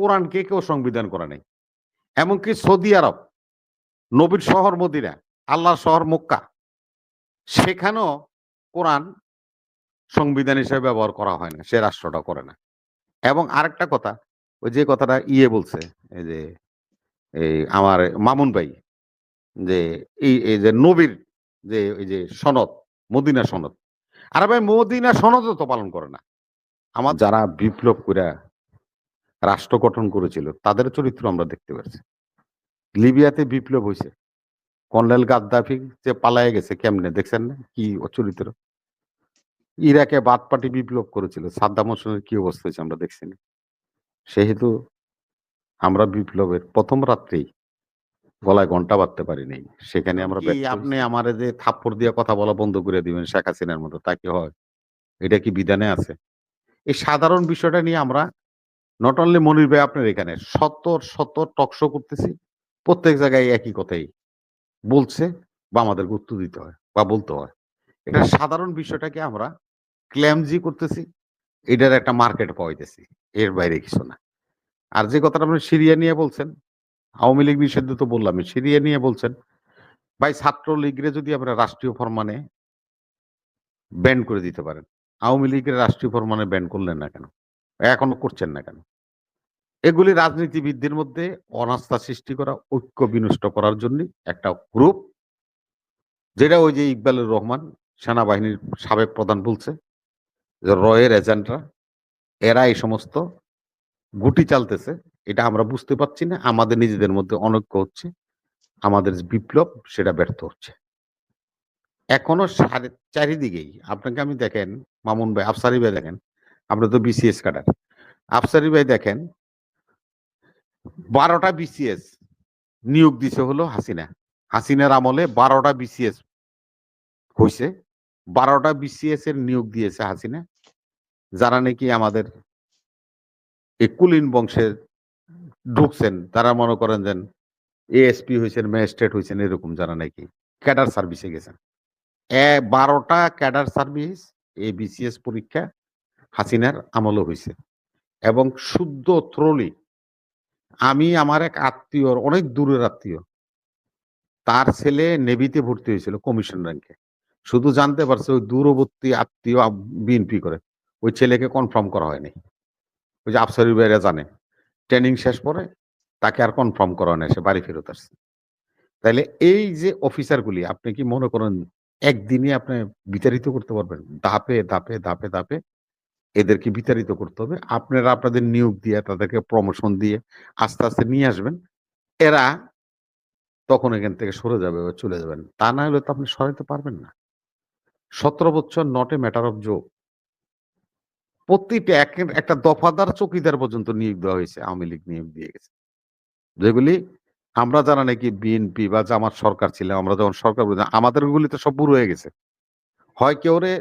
কোরআনকে কেউ সংবিধান করে নাই। এমনকি সৌদি আরব, নবীর শহর মদিনা, আল্লাহর শহর মক্কা, সেখানেও কোরআন সংবিধান হিসেবে ব্যবহার করা হয় না, সে রাষ্ট্রটা করে না। এবং আরেকটা কথা, ওই যে কথাটা ইয়ে বলছে, এই যে, এই আমার মামুন ভাই, যে এই এই যে নবীর যে, এই যে সনদ, মদিনা সনদ। আর ভাই, মদিনা সনদও তো পালন করে না। আমার যারা বিপ্লব করে রাষ্ট্র গঠন করেছিল তাদের চরিত্র আমরা দেখতে পাচ্ছি। লিবিয়াতে বিপ্লব হয়েছে। কর্নেল গাদ্দাফি যে পালায়ে গেছে কেমনে দেখছেন না কি চরিত্র? ইরাকে বাদ পার্টি বিপ্লব করেছিল সাদ্দাম হোসেনের কি অবস্থা হয়েছে আমরা দেখছি না। সেহেতু আমরা বিপ্লবের প্রথম রাত্রেই গলায় ঘণ্টা বাঁধতে পারি নাই সেখানে আমরা আপনি আমার যে থাপ্পড় দিয়ে কথা বলা বন্ধ করে দিবেন শেখ হাসিনার মতো তা কি হয়? এটা কি বিধানে আছে? এই সাধারণ বিষয়টা নিয়ে আমরা নট অনলি মনির ভাই, আপনার এখানে শত শত টকশো করতেছি, প্রত্যেক জায়গায় একই কথাই বলছে বা আমাদের গুরুত্ব দিতে হয় বা বলতে হয়। এটা সাধারণ বিষয়টাকে আমরা ক্ল্যামজি করতেছি, এটার একটা মার্কেট পাইতেছি এর বাইরে কিছু না। আর যে কথাটা আপনি সিরিয়া নিয়ে বলছেন, আওয়ামী লীগ নিষিদ্ধ তো বললাম সিরিয়া নিয়ে বলছেন, ভাই ছাত্র লীগরে যদি আমরা রাষ্ট্রীয় ফরমানে ব্যান করে দিতে পারেন, আওয়ামী লীগের রাষ্ট্রীয় ফরমানে ব্যান করলেন না কেন? এখনও করছেন না কেন? এগুলি রাজনীতিবিদদের মধ্যে অনাস্থা সৃষ্টি করা, ঐক্য বিনষ্ট করার জন্য একটা গ্রুপ যেটা ওই যে ইকবালুর রহমান সেনাবাহিনীর সাবেক প্রধান বলছে যে রয়ের এজেন্টরা, এরা এই সমস্ত গুটি চালতেছে। এটা আমরা বুঝতে পারছি না। আমাদের নিজেদের মধ্যে অনৈক্য হচ্ছে। আমাদের বিপ্লব, সেটা ব্যর্থ হচ্ছে। এখনও চারিদিকেই, আপনাকে আমি দেখেন, মামুন ভাই, আফসারি ভাই দেখেন আমরা তো বিসিএস কাটার। আফসারি ভাই দেখেন, বারোটা বিসিএস নিয়োগ দিছে হলো হাসিনা। হাসিনার আমলে বারোটা বিসিএস হয়েছে বারোটা বিসিএস এর নিয়োগ দিয়েছে হাসিনা। যারা নাকি আমাদের এই কুলিন বংশের ঢুকছেন, তারা মনে করেন যেন এএসপি হয়েছেন ম্যাজিস্ট্রেট হয়েছেন এরকম যারা নাকি ক্যাডার সার্ভিসে গেছেন। এ বারোটা ক্যাডার সার্ভিস, এই বিসিএস পরীক্ষা হাসিনার আমলও হয়েছে এবং শুদ্ধ থ্রোলি আমি আমার এক আত্মীয়র, অনেক দূরের আত্মীয়, তার ছেলে নেভিতে ভর্তি হয়েছিল কমিশন র্যাঙ্কে। শুধু জানতে পারছে ওই দূরবর্তী আত্মীয় বিএনপি করে। ওই ছেলেকে কনফার্ম করা হয়নি। ওই যে আফসারি ভাইরা জানে। ট্রেনিং শেষ পরে তাকে আর কনফার্ম করা হয় না সে বাড়ি ফেরত আসছে। তাইলে এই যে অফিসারগুলি, আপনি কি মনে করেন একদিনে আপনি বিতাড়িত করতে পারবেন? ধাপে ধাপে ধাপে ধাপে এদেরকে বিতাড়িত করতে হবে। আপনারা আপনাদের নিয়োগ দিয়ে, তাদেরকে প্রমোশন দিয়ে আস্তে আস্তে নিয়ে আসবেন। এরা তখন এখান থেকে সরে যাবে বা চলে যাবেন। তা না হলে তো আপনি সরাইতে পারবেন না। সতেরো বছর not a matter of joke প্রতিটা এক, একটা দফাদার চকিদার পর্যন্ত নিয়োগ দেওয়া হয়েছে, আওয়ামী লীগ নিয়োগ দিয়ে গেছে। যেগুলি আমরা যারা নাকি বিএনপি বা জামাত সরকার ছিলাম, আমরা যখন সরকার আমাদের গুলি তো সব বুড়ো হয়ে গেছে। হয় কেউ রে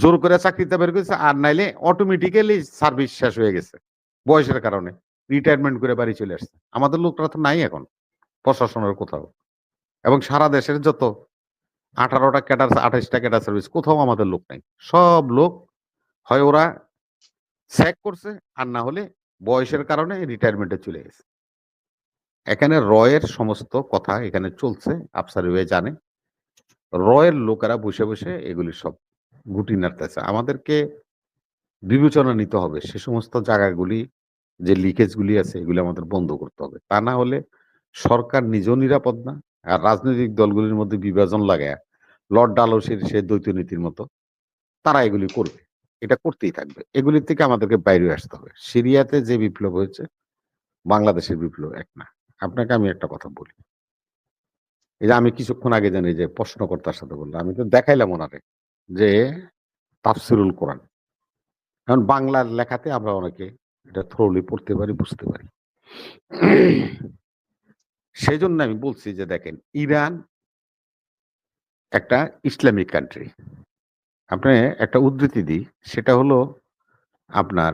জোর করে চাকরিতে বের করেছে, আর নাইলে অটোমেটিক্যালি সার্ভিস শেষ হয়ে গেছে। বয়সের কারণে রিটায়ারমেন্ট করে বাড়ি চলে আসছে। আমাদের লোকরা তো নাই এখন, প্রশাসনের কোথাও। এবং সারা দেশের যত আঠারোটা ক্যাটার আঠাইশটা ক্যাটার সার্ভিস কোথাও আমাদের লোক নাই। সব লোক হয় ওরা স্যাক করছে, আর না হলে বয়সের কারণে রিটায়ারমেন্টে চলে গেছে। এখানে রয়ের সমস্ত কথা এখানে চলছে আফসারি ভাই জানে। রয়ের লোকেরা বসে বসে এগুলি সব গুটি নাড়তেছে। আমাদেরকে বিবেচনা নিতে হবে। সে সমস্ত জায়গাগুলি, যে লিকেজগুলি আছে, এগুলি আমাদের বন্ধ করতে হবে। তা না হলে সরকার নিজেও নিরাপদ না আর রাজনৈতিক দলগুলির মধ্যে বিভাজন লাগায়। লর্ড ডালসের সে দ্বৈত নীতির মতো তারা এগুলি করবে। এটা করতেই থাকবে। এগুলির থেকে আমাদেরকে বাইরে আসতে হবে। সিরিয়াতে যে বিপ্লব হয়েছে, বাংলাদেশের বিপ্লব এক না। আপনাকে আমি একটা কথা বলি। এই যে আমি কিছুক্ষণ আগে জানি যে প্রশ্নকর্তার সাথে বললাম। আমি তো দেখাইলাম ওনারে। যে তাফসিরুল কোরআন। কারণ বাংলার লেখাতে আমরা অনেকে এটা থ্রোলি পড়তে পারি, বুঝতে পারি। সেই জন্য আমি বলছি যে দেখেন, ইরান একটা ইসলামিক কান্ট্রি আপনি একটা উদ্ধৃতি দিই, সেটা হলো আপনার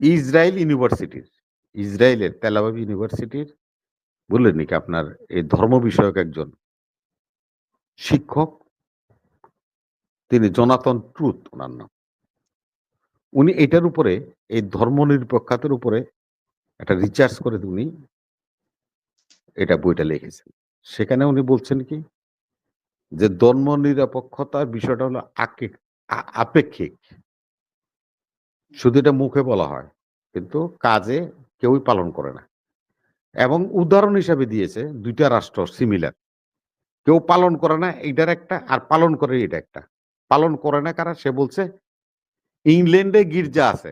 ইসরায়েল ইউনিভার্সিটির ইসরায়েলের তেলাবাব ইউনিভার্সিটির বললেন নাকি আপনার এই ধর্ম বিষয়ক একজন শিক্ষক তিনি জনাতন ট্রুথ ওনার নাম। উনি এটার উপরে, এই ধর্ম নিরপেক্ষতার উপরে একটা রিচার্জ করে উনি এটা বইটা লিখেছেন। সেখানে উনি বলছেন কি, যে ধর্ম নিরপেক্ষতার বিষয়টা হলো আপেক্ষিক। শুধু এটা মুখে বলা হয়, কিন্তু কাজে কেউই পালন করে না। এবং উদাহরণ হিসাবে দিয়েছে দুইটা রাষ্ট্র সিমিলার কেউ পালন করে না এটার একটা, আর পালন করে এটা একটা। পালন করে না কারা? সে বলছে, ইংল্যান্ডে গির্জা আছে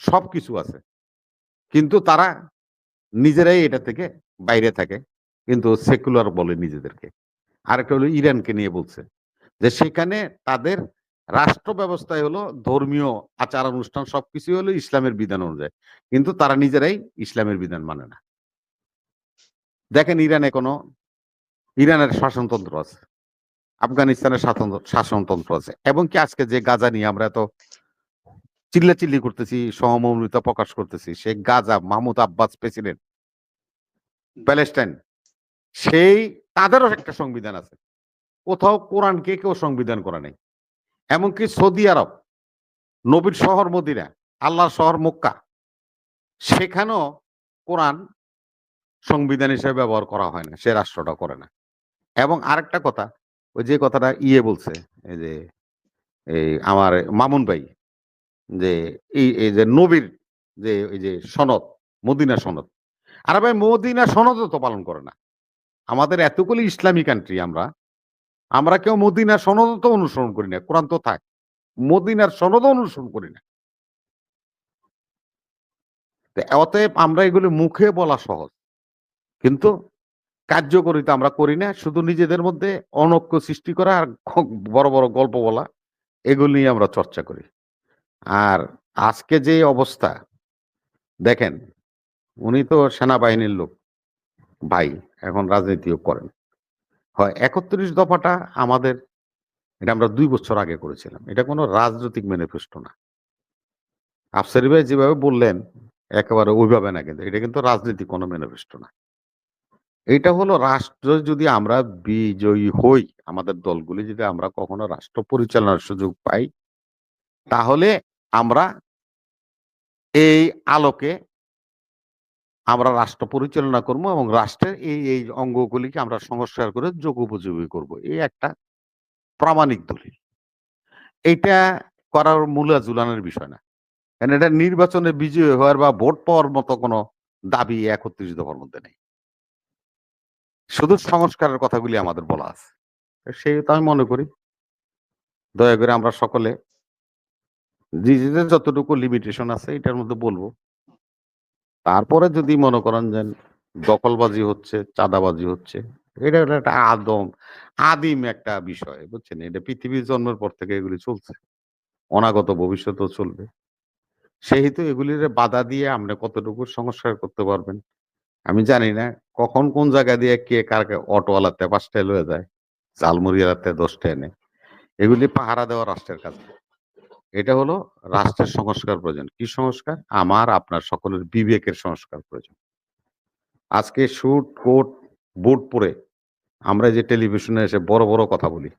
সব কিছু আছে। কিন্তু তারা নিজেরাই এটা থেকে বাইরে থাকে, কিন্তু সেকুলার বলে নিজেদেরকে। আরেকটা হলো ইরানকে নিয়ে বলছে যে, সেখানে তাদের রাষ্ট্র ব্যবস্থায় হলো ধর্মীয় আচার অনুষ্ঠান সবকিছু হলো ইসলামের বিধান অনুযায়ী। কিন্তু তারা নিজেরাই ইসলামের বিধান মানে না। দেখেন ইরানে কোনো, ইরানের শাসনতন্ত্র আছে। আফগানিস্তানের শাসনতন্ত্র আছে। এবং কি আজকে যে গাজা নিয়ে আমরা এত চিল্লাচিল্লি করতেছি, সহমর্মিতা প্রকাশ করতেছি সে Gaza Mahmoud Abbas president Palestine, সেই তাদেরও একটা সংবিধান আছে। কোথাও কোরআনকে কেউ সংবিধান করা নেই। এমনকি সৌদি আরব, নবীর শহর মদিনা, আল্লাহর শহর মক্কা, সেখানেও কোরআন সংবিধান হিসেবে ব্যবহার করা হয় না, সে রাষ্ট্রটা করে না। এবং আরেকটা কথা ওই যে কথাটা ইয়ে বলছে, এই যে, এই আমার মামুন ভাই, যে এই এই যে নবীর যে, এই যে সনদ, মদিনা সনদ। আর ভাই, মদিনা সনদও তো পালন করে না। আমাদের এতগুলি ইসলামী কান্ট্রি আমরা আমরা কেউ মদিনা সনদও তো অনুসরণ করি না। কোরআন তো থাক, মদিনার সনদও অনুসরণ করি না। অতএব আমরা এগুলি মুখে বলা সহজ। কিন্তু কার্যকরিতা আমরা করি না, শুধু নিজেদের মধ্যে অনৈক্য সৃষ্টি করা আর বড় বড় গল্প বলা, এগুলি নিয়ে আমরা চর্চা করি। আর আজকে যে অবস্থা, দেখেন, উনি তো সেনাবাহিনীর লোক, ভাই, এখন রাজনীতিও করেন। হয় একত্রিশ দফাটা আমাদের, এটা আমরা দুই বছর আগে করেছিলাম। এটা কোনো রাজনৈতিক ম্যানিফেস্টো না। আফসারি ভাই যেভাবে বললেন, একেবারে ওইভাবে না কিন্তু, এটা কিন্তু রাজনীতি কোনো ম্যানিফেস্টো না। এটা হলো রাষ্ট্র যদি আমরা বিজয়ী হই, আমাদের দলগুলি যদি আমরা কখনো রাষ্ট্র পরিচালনার সুযোগ পাই, তাহলে আমরা এই আলোকে আমরা রাষ্ট্র পরিচালনা করব এবং রাষ্ট্রের এই এই অঙ্গগুলিকে আমরা সংস্কার করে যোগ উপযোগী করব। এই একটা প্রামাণিক দলিল। এটা করার মূলা জুলানের বিষয় না। কারণ এটা নির্বাচনে বিজয়ী হওয়ার বা ভোট পাওয়ার মতো কোনো দাবি একত্রিশ দফার মধ্যে নেই। শুধু সংস্কারের কথাগুলি আমাদের বলা আছে। সেই তো আমি মনে করি। দয়া করে আমরা সকলে নিজেদের যতটুকু লিমিটেশন আছে এটার মধ্যে বলব। তারপরে যদি মনে করেন যে দখলবাজি হচ্ছে, চাঁদাবাজি হচ্ছে, এটা একটা আদম, আদিম একটা বিষয়, বুঝছেন? এটা পৃথিবীর জন্মের পর থেকে এগুলি চলছে। অনাগত ভবিষ্যতেও চলবে। সেহেতু এগুলির বাধা দিয়ে আপনি কতটুকু সংস্কার করতে পারবেন? আমি জানি না কখন কোন জায়গা দিয়ে কে কার অটোওয়ালাতে পাঁচটায় লয়ে যায় জালমুড়িয়ালাতে দশটা এনে এগুলি পাহারা দেওয়া রাষ্ট্রের কাজ। এটা হলো রাষ্ট্রের সংস্কার প্রয়োজন। কি সংস্কার? আমার, আপনার সকলের বিবেকের সংস্কার প্রয়োজন। আজকে শুট কোট, বুট পরে আমরা যে টেলিভিশনে এসে বড় বড় কথা বলি।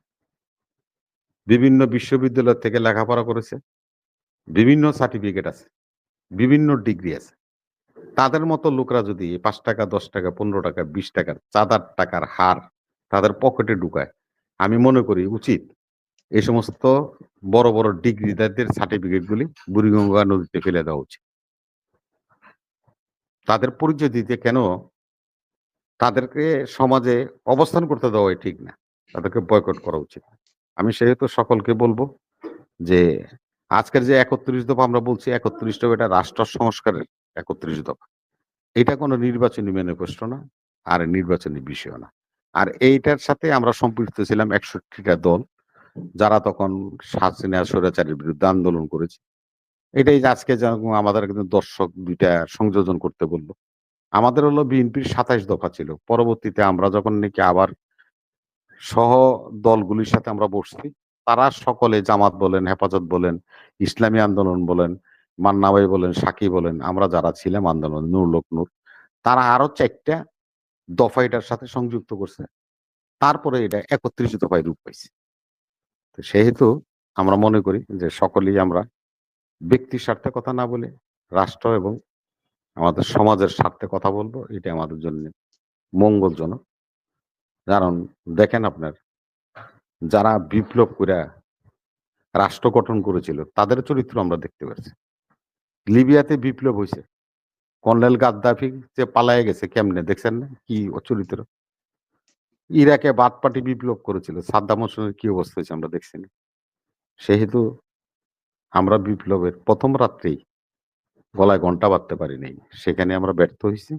বিভিন্ন বিশ্ববিদ্যালয় থেকে লেখাপড়া করেছে। বিভিন্ন সার্টিফিকেট আছে। বিভিন্ন ডিগ্রি আছে। তাদের মতো লোকরা যদি পাঁচ টাকা, দশ টাকা, পনেরো টাকা, বিশ টাকার চাঁদার টাকার হার তাদের পকেটে ঢুকায়, আমি মনে করি উচিত এই সমস্ত বড় বড় ডিগ্রিদারদের সার্টিফিকেট গুলি বুড়িগঙ্গা নদীতে ফেলে দেওয়া উচিত। তাদের পরিচয় দিতে কেন তাদেরকে সমাজে অবস্থান করতে দেওয়াই ঠিক না, তাদেরকে বয়কট করা উচিত। আমি সেহেতু সকলকে বলব যে আজকের যে একত্রিশ দফা আমরা বলছি একত্রিশ দফা এটা রাষ্ট্র সংস্কারের একত্রিশ দফা। এটা কোনো নির্বাচনী ম্যানিফেস্টো না, আর নির্বাচনী বিষয় না। আর এইটার সাথে আমরা সম্পৃক্ত ছিলাম একষট্টিটা দল, যারা তখন হাসিনা স্বৈরাচারের বিরুদ্ধে আন্দোলন করেছে। এটাই যে আজকে আমাদের কিন্তু দর্শক দুইটা সংযোজন করতে বলল। আমাদের হলো বিএনপির সাতাইশ দফা ছিল। পরবর্তীতে আমরা যখন নাকি আবার সহ দলগুলির সাথে আমরা বসছি, তারা সকলে জামাত বলেন, হেফাজত বলেন, ইসলামী আন্দোলন বলেন মান্নাবাই বলেন, সাকি বলেন, আমরা যারা ছিলাম আন্দোলন, নূর লোক নূর তারা আরও চারটা দফা এটার সাথে সংযুক্ত করছে। তারপরে এটা একত্রিশ দফায় রূপ পাইছে। তো সেহেতু আমরা মনে করি যে সকলেই আমরা ব্যক্তি স্বার্থে কথা না বলে রাষ্ট্র এবং আমাদের সমাজের স্বার্থে কথা বলব, এটা আমাদের জন্য মঙ্গলজনক। কারণ দেখেন আপনার, যারা বিপ্লব করে রাষ্ট্র গঠন করেছিল, তাদের চরিত্র আমরা দেখতে পাচ্ছি লিবিয়াতে বিপ্লব হয়েছে কর্নেল গাদ্দাফি যে পালায়ে গেছে কেমনে দেখছেন না? কি চরিত্র ইরাকে বাদ পার্টি বিপ্লব করেছিল। সাদ্দাম হোসেনের কি অবস্থা হয়েছে আমরা দেখছি না। সেহেতু আমরা বিপ্লবের প্রথম রাত্রেই গলায় ঘণ্টা বাঁধতে পারি নাই সেখানে আমরা ব্যর্থ হয়েছি।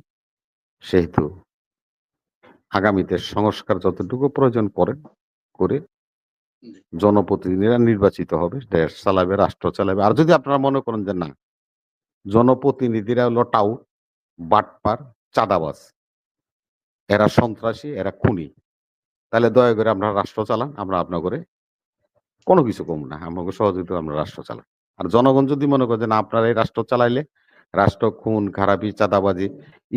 সেহেতু আগামীতে সংস্কার যতটুকু প্রয়োজন করেন করে জনপ্রতিনিধিরা নির্বাচিত হবে দেশ চালাবে রাষ্ট্র চালাবে। আর যদি আপনারা মনে করেন যে না জনপ্রতিনিধিরা হলো টাউ বাটপার, চাঁদাবাজ। এরা সন্ত্রাসী, এরা খুনি। তাহলে দয়া করে আপনারা রাষ্ট্র চালান, আমরা আপনার করে কোনো কিছু কম না আমাকে সহযোগিতা আমরা রাষ্ট্র চালান। আর জনগণ যদি মনে করে না, আপনারা এই রাষ্ট্র চালাইলে রাষ্ট্র খুন, খারাপি, চাঁদাবাজি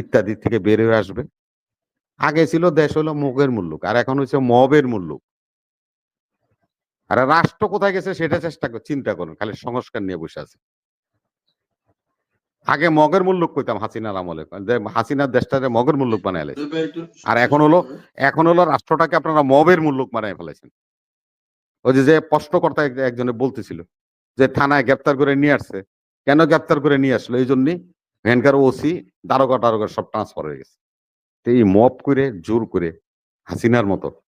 ইত্যাদি থেকে বের হয়ে আসবে। আগে ছিল দেশ হলো মুখের মূল্যক আর এখন হচ্ছে মবের মূল্যক আর রাষ্ট্র কোথায় গেছে সেটা চেষ্টা চিন্তা করুন, খালি সংস্কার নিয়ে বসে আছে। আগে মগের মূল্যক কইতাম হাসিনার আমলে। যে হাসিনার দেশটারে মগের মূল্যক বানাইলে আর এখন হলো এখন হলো রাষ্ট্রটাকে আপনারা মবের মূল্যক বানাই ফেলেছেন ওই যে প্রশ্নকর্তা এক- একজনে বলতেছিল যে থানায় গ্রেপ্তার করে নিয়ে আসছে। কেন গ্রেপ্তার করে নিয়ে আসলো? এই জন্যই ভ্যানকার ওসি দারোগা টারোগা সব ট্রান্সফার হয়ে গেছে। তো এই মব করে, জোর করে হাসিনার মতো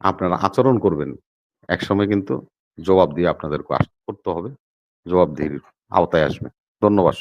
আপনারা আচরণ করবেন। একসময় কিন্তু জবাব দিয়ে আপনাদেরকে করতে হবে। জবাবদিহির আওতায় আসবে। ধন্যবাদ।